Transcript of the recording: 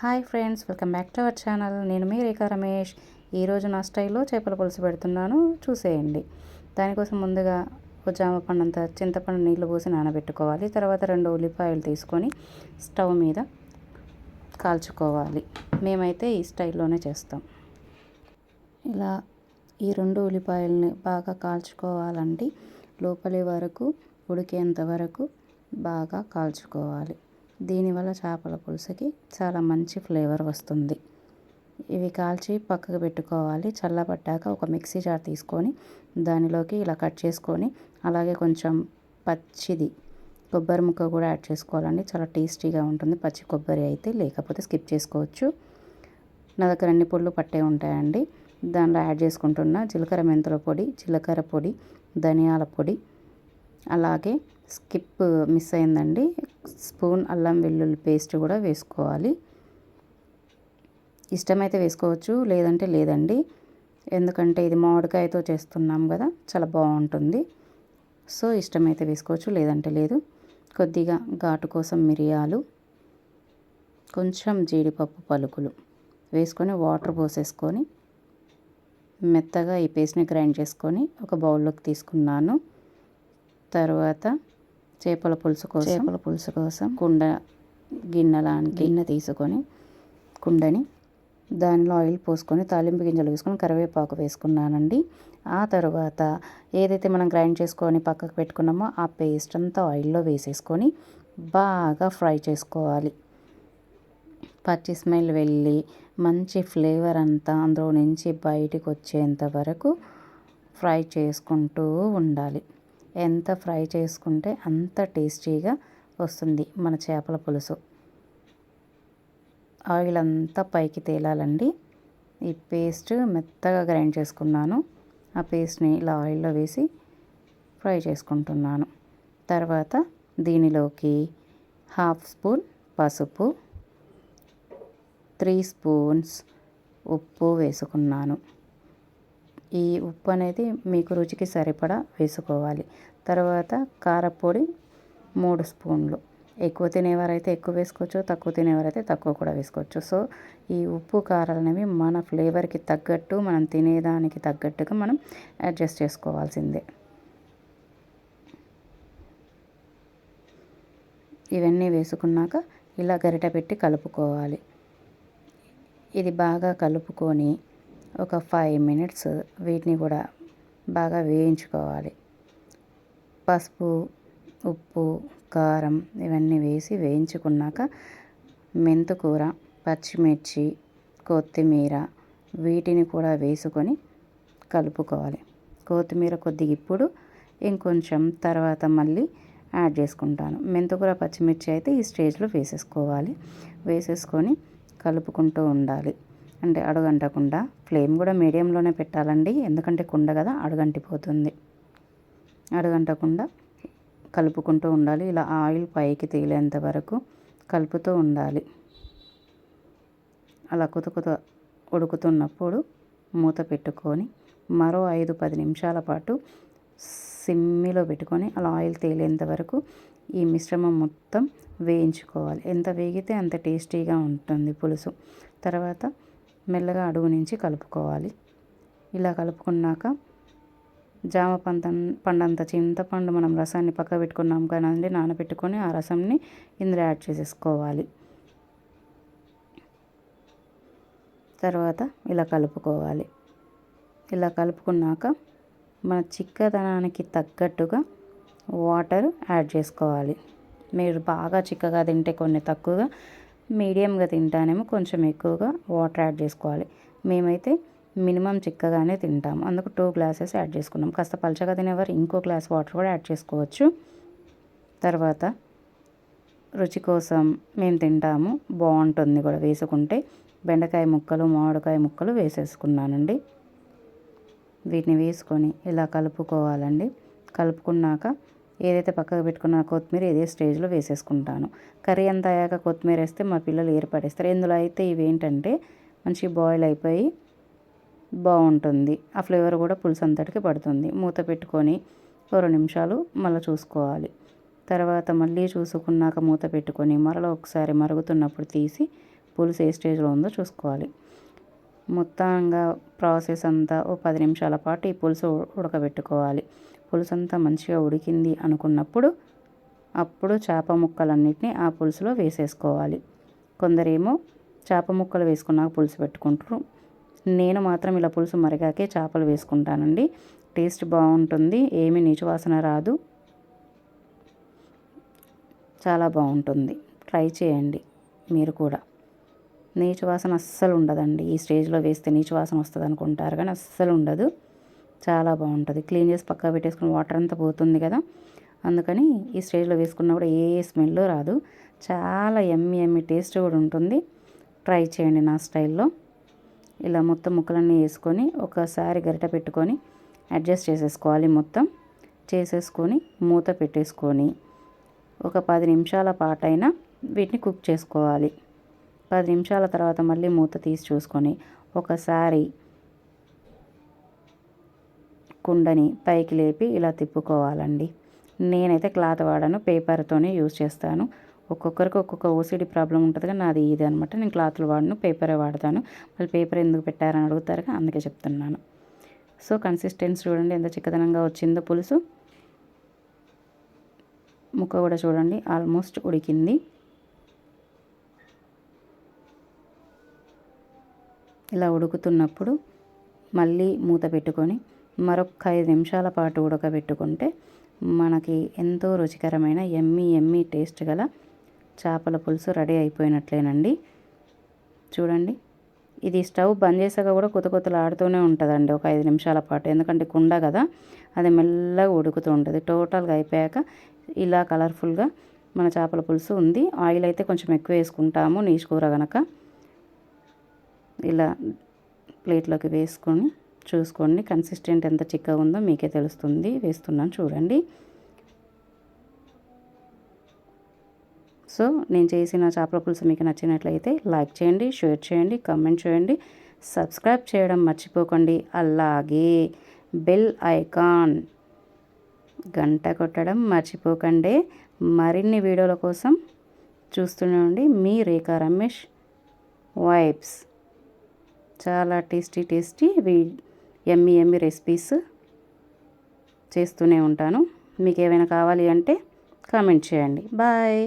Hi friends welcome back to our channel. నేను మీ రేఖా రమేష్. ఈరోజు నా స్టైల్లో చేపల పులుసు పెడుతున్నాను. చూసేయండి. దానికోసం ముందుగా ఒక జామ పండంత చింతపండు నీళ్ళు పోసి నానబెట్టుకోవాలి. తర్వాత రెండు ఉల్లిపాయలు తీసుకొని స్టవ్ మీద కాల్చుకోవాలి. మేమైతే ఈ స్టైల్లోనే చేస్తాం. ఇలా ఈ రెండు ఉల్లిపాయలని బాగా కాల్చుకోవాలండి. లోపలి వరకు ఉడికేంత వరకు బాగా కాల్చుకోవాలి. దీనివల్ల చేపల పులుసుకి చాలా మంచి ఫ్లేవర్ వస్తుంది. ఇవి కాల్చి పక్కకు పెట్టుకోవాలి. చల్లబడ్డాక ఒక మిక్సీ జార్ తీసుకొని దానిలోకి ఇలా కట్ చేసుకొని అలాగే కొంచెం పచ్చిది కొబ్బరి ముక్క కూడా యాడ్ చేసుకోవాలండి. చాలా టేస్టీగా ఉంటుంది. పచ్చి కొబ్బరి అయితే లేకపోతే స్కిప్ చేసుకోవచ్చు. నా దగ్గర అన్ని పొళ్ళు పట్టే ఉంటాయండి. దానిలో యాడ్ చేసుకుంటున్న జీలకర్ర మెంతుల పొడి జీలకర్ర పొడి ధనియాల పొడి అలాగే స్కిప్ మిస్ అయిందండి. స్పూన్ అల్లం వెల్లుల్లి పేస్ట్ కూడా వేసుకోవాలి. ఇష్టమైతే వేసుకోవచ్చు లేదంటే లేదండి. ఎందుకంటే ఇది మామిడికాయతో చేస్తున్నాం కదా చాలా బాగుంటుంది. సో ఇష్టమైతే వేసుకోవచ్చు లేదంటే లేదు. కొద్దిగా ఘాటు కోసం మిరియాలు కొంచెం జీడిపప్పు పలుకులు వేసుకొని వాటర్ పోసేసుకొని మెత్తగా ఈ పేస్ట్ని గ్రైండ్ చేసుకొని ఒక బౌల్లోకి తీసుకున్నాను. తర్వాత చేపల పులుసు కోసం చేపల పులుసు కోసం కుండ గిన్నెలా గిన్నె తీసుకొని కుండని దానిలో ఆయిల్ పోసుకొని తాలింపు గింజలు వేసుకొని కరివేపాకు వేసుకున్నానండి. ఆ తర్వాత ఏదైతే మనం గ్రైండ్ చేసుకొని పక్కకు పెట్టుకున్నామో ఆ పేస్ట్ అంతా ఆయిల్లో వేసేసుకొని బాగా ఫ్రై చేసుకోవాలి. పచ్చి స్మెల్ వెళ్ళి మంచి ఫ్లేవర్ అంతా అందులో నుంచి బయటికి వచ్చేంత వరకు ఫ్రై చేసుకుంటూ ఉండాలి. ఎంత ఫ్రై చేసుకుంటే అంత టేస్టీగా వస్తుంది మన చేపల పులుసు. ఆయిల్ అంతా పైకి తేలాలండి. ఈ పేస్ట్ మెత్తగా గ్రైండ్ చేసుకున్నాను. ఆ పేస్ట్ని ఇలా ఆయిల్లో వేసి ఫ్రై చేసుకుంటున్నాను. తర్వాత దీనిలోకి హాఫ్ స్పూన్ పసుపు త్రీ స్పూన్స్ ఉప్పు వేసుకున్నాను. ఈ ఉప్పు అనేది మీకు రుచికి సరిపడా వేసుకోవాలి. తర్వాత కారపొడి మూడు స్పూన్లు. ఎక్కువ తినేవారైతే ఎక్కువ వేసుకోవచ్చు తక్కువ తినేవారైతే తక్కువ కూడా వేసుకోవచ్చు. సో ఈ ఉప్పు కారాలు అనేవి మన ఫ్లేవర్కి తగ్గట్టు మనం తినేదానికి తగ్గట్టుగా మనం అడ్జస్ట్ చేసుకోవాల్సిందే. ఇవన్నీ వేసుకున్నాక ఇలా గరిట పెట్టి కలుపుకోవాలి. ఇది బాగా కలుపుకొని ఒక ఫైవ్ మినిట్స్ వీటిని కూడా బాగా వేయించుకోవాలి. పసుపు ఉప్పు కారం ఇవన్నీ వేసి వేయించుకున్నాక మెంతుకూర పచ్చిమిర్చి కొత్తిమీర వీటిని కూడా వేసుకొని కలుపుకోవాలి. కొత్తిమీర కొద్దిగా ఇప్పుడు ఇంకొంచెం తర్వాత మళ్ళీ యాడ్ చేసుకుంటాను. మెంతుకూర పచ్చిమిర్చి అయితే ఈ స్టేజ్లో వేసేసుకోవాలి. వేసేసుకొని కలుపుకుంటూ ఉండాలి. అంటే అడుగంటకుండా ఫ్లేమ్ కూడా మీడియంలోనే పెట్టాలండి. ఎందుకంటే కుండ కదా అడుగంటిపోతుంది. అడగంటకుండా కలుపుకుంటూ ఉండాలి. ఇలా ఆయిల్ పైకి తేలేంత వరకు కలుపుతూ ఉండాలి. అలా కొత్త కొత్త ఉడుకుతున్నప్పుడు మూత పెట్టుకొని మరో ఐదు పది నిమిషాల పాటు సిమ్మిలో పెట్టుకొని అలా ఆయిల్ తేలేంత వరకు ఈ మిశ్రమం మొత్తం వేయించుకోవాలి. ఎంత వేగితే అంత టేస్టీగా ఉంటుంది పులుసు. తర్వాత మెల్లగా అడుగు నుంచి కలుపుకోవాలి. ఇలా కలుపుకున్నాక జామ పంత పండంత చింతపండు మనం రసాన్ని పక్క పెట్టుకున్నాం కానీ నానబెట్టుకొని ఆ రసంని ఇందులో యాడ్ చేసేసుకోవాలి. తర్వాత ఇలా కలుపుకోవాలి. ఇలా కలుపుకున్నాక మన చిక్కదనానికి తగ్గట్టుగా వాటర్ యాడ్ చేసుకోవాలి. మీరు బాగా చిక్కగా తింటే కొన్ని తక్కువగా మీడియంగా తింటానేమో కొంచెం ఎక్కువగా వాటర్ యాడ్ చేసుకోవాలి. మేమైతే మినిమం చిక్కగానే తింటాం అందుకు టూ గ్లాసెస్ యాడ్ చేసుకున్నాం. కాస్త పలచగా తినేవారు ఇంకో గ్లాస్ వాటర్ కూడా యాడ్ చేసుకోవచ్చు. తర్వాత రుచి కోసం మేము తింటాము. బాగుంటుంది కూడా వేసుకుంటే. బెండకాయ ముక్కలు మామిడికాయ ముక్కలు వేసేసుకున్నానండి. వీటిని వేసుకొని ఇలా కలుపుకోవాలండి. కలుపుకున్నాక ఏదైతే పక్కకు పెట్టుకున్న కొత్తిమీర ఇదే స్టేజ్లో వేసేసుకుంటాను. కర్రీ అంత అయ్యాక కొత్తిమీర వేస్తే మా పిల్లలు ఏర్పడేస్తారు. ఇందులో అయితే ఇవి ఏంటంటే మంచి బాయిల్ అయిపోయి బాగుంటుంది. ఆ ఫ్లేవర్ కూడా పులుసు అంతటికి పడుతుంది. మూత పెట్టుకొని ఒక రెండు నిమిషాలు మళ్ళీ చూసుకోవాలి. తర్వాత మళ్ళీ చూసుకున్నాక మూత పెట్టుకొని మరలా ఒకసారి మరుగుతున్నప్పుడు తీసి పులుసు ఏ స్టేజ్లో ఉందో చూసుకోవాలి. మొత్తంగా ప్రాసెస్ అంతా ఓ పది నిమిషాల పాటు ఈ పులుసు ఉడకబెట్టుకోవాలి. పులుసు అంతా మంచిగా ఉడికింది అనుకున్నప్పుడు అప్పుడు చేప ముక్కలన్నిటిని ఆ పులుసులో వేసేసుకోవాలి. కొందరేమో చేప ముక్కలు వేసుకున్నాక పులుసు పెట్టుకుంటారు. నేను మాత్రం ఇలా పులుసు మరిగాకే చేపలు వేసుకుంటానండి. టేస్ట్ బాగుంటుంది. ఏమి నీచువాసన రాదు. చాలా బాగుంటుంది. ట్రై చేయండి మీరు కూడా. నీచు వాసన అస్సలు ఉండదండి. ఈ స్టేజ్లో వేస్తే నీచు వాసన వస్తుంది అనుకుంటారు కానీ అస్సలు ఉండదు. చాలా బాగుంటుంది. క్లీన్ చేసి పక్కా పెట్టేసుకుని వాటర్ అంతా పోతుంది కదా. అందుకని ఈ స్టేజ్లో వేసుకున్నా కూడా ఏ స్మెల్ రాదు. చాలా ఎమ్మి ఎమ్మి టేస్ట్ కూడా ఉంటుంది. ట్రై చేయండి నా స్టైల్లో. ఇలా మొత్తం ముక్కలన్నీ వేసుకొని ఒకసారి గరిట పెట్టుకొని అడ్జస్ట్ చేసేసుకోవాలి మొత్తం. చేసేసుకొని మూత పెట్టేసుకొని ఒక పది నిమిషాల పాటైనా వీటిని కుక్ చేసుకోవాలి. పది నిమిషాల తర్వాత మళ్ళీ మూత తీసి చూసుకొని ఒకసారి కుండని పైకి లేపి ఇలా తిప్పుకోవాలండి. నేనైతే క్లాత్ వాడాను పేపర్తోనే యూజ్ చేస్తాను. ఒక్కొక్కరికి ఒక్కొక్క ఓసిడి ప్రాబ్లం ఉంటుంది కానీ నాది ఇది అనమాట. నేను క్లాత్లు వాడను పేపరే వాడతాను. మళ్ళీ పేపర్ ఎందుకు పెట్టారని అడుగుతారు అందుకే చెప్తున్నాను. సో కన్సిస్టెన్సీ చూడండి ఎంత చిక్కదనంగా వచ్చిందో పులుసు. ముక్క కూడా చూడండి ఆల్మోస్ట్ ఉడికింది. ఇలా ఉడుకుతున్నప్పుడు మళ్ళీ మూత పెట్టుకొని మరొక ఐదు నిమిషాల పాటు ఉడకబెట్టుకుంటే మనకి ఎంతో రుచికరమైన ఎమ్మి ఎమ్మి టేస్ట్ గల చేపల పులుసు రెడీ అయిపోయినట్లేనండి. చూడండి. ఇది స్టవ్ బంద్ చేసాక కూడా కొత్త కొత్తలు ఆడుతూనే ఉంటుందండి ఒక ఐదు నిమిషాల పాటు. ఎందుకంటే కుండ కదా అది మెల్లగా ఉడుకుతూ ఉంటుంది. టోటల్గా అయిపోయాక ఇలా కలర్ఫుల్గా మన చేపల పులుసు ఉంది. ఆయిల్ అయితే కొంచెం ఎక్కువ వేసుకుంటాము నీచు కూర కనుక ఇలా ప్లేట్లోకి వేసుకొని చూసుకోండి. కన్సిస్టెంట్ ఎంత చిక్కగా ఉందో మీకే తెలుస్తుంది. వేస్తున్నాను చూడండి. సో నేను చేసిన చేపల పులుసు మీకు నచ్చినట్లయితే లైక్ చేయండి షేర్ చేయండి కమెంట్ చేయండి సబ్స్క్రైబ్ చేయడం మర్చిపోకండి. అలాగే బెల్ ఐకాన్ గంట కొట్టడం మర్చిపోకండి. మరిన్ని వీడియోల కోసం చూస్తూనే ఉండి మీ రేఖా రమేష్ వైబ్స్. చాలా టేస్టీ టేస్టీ వీ ఎమ్మి ఎమ్మి రెసిపీస్ చేస్తూనే ఉంటాను. మీకు ఏమైనా కావాలి అంటే కామెంట్ చేయండి. బాయ్.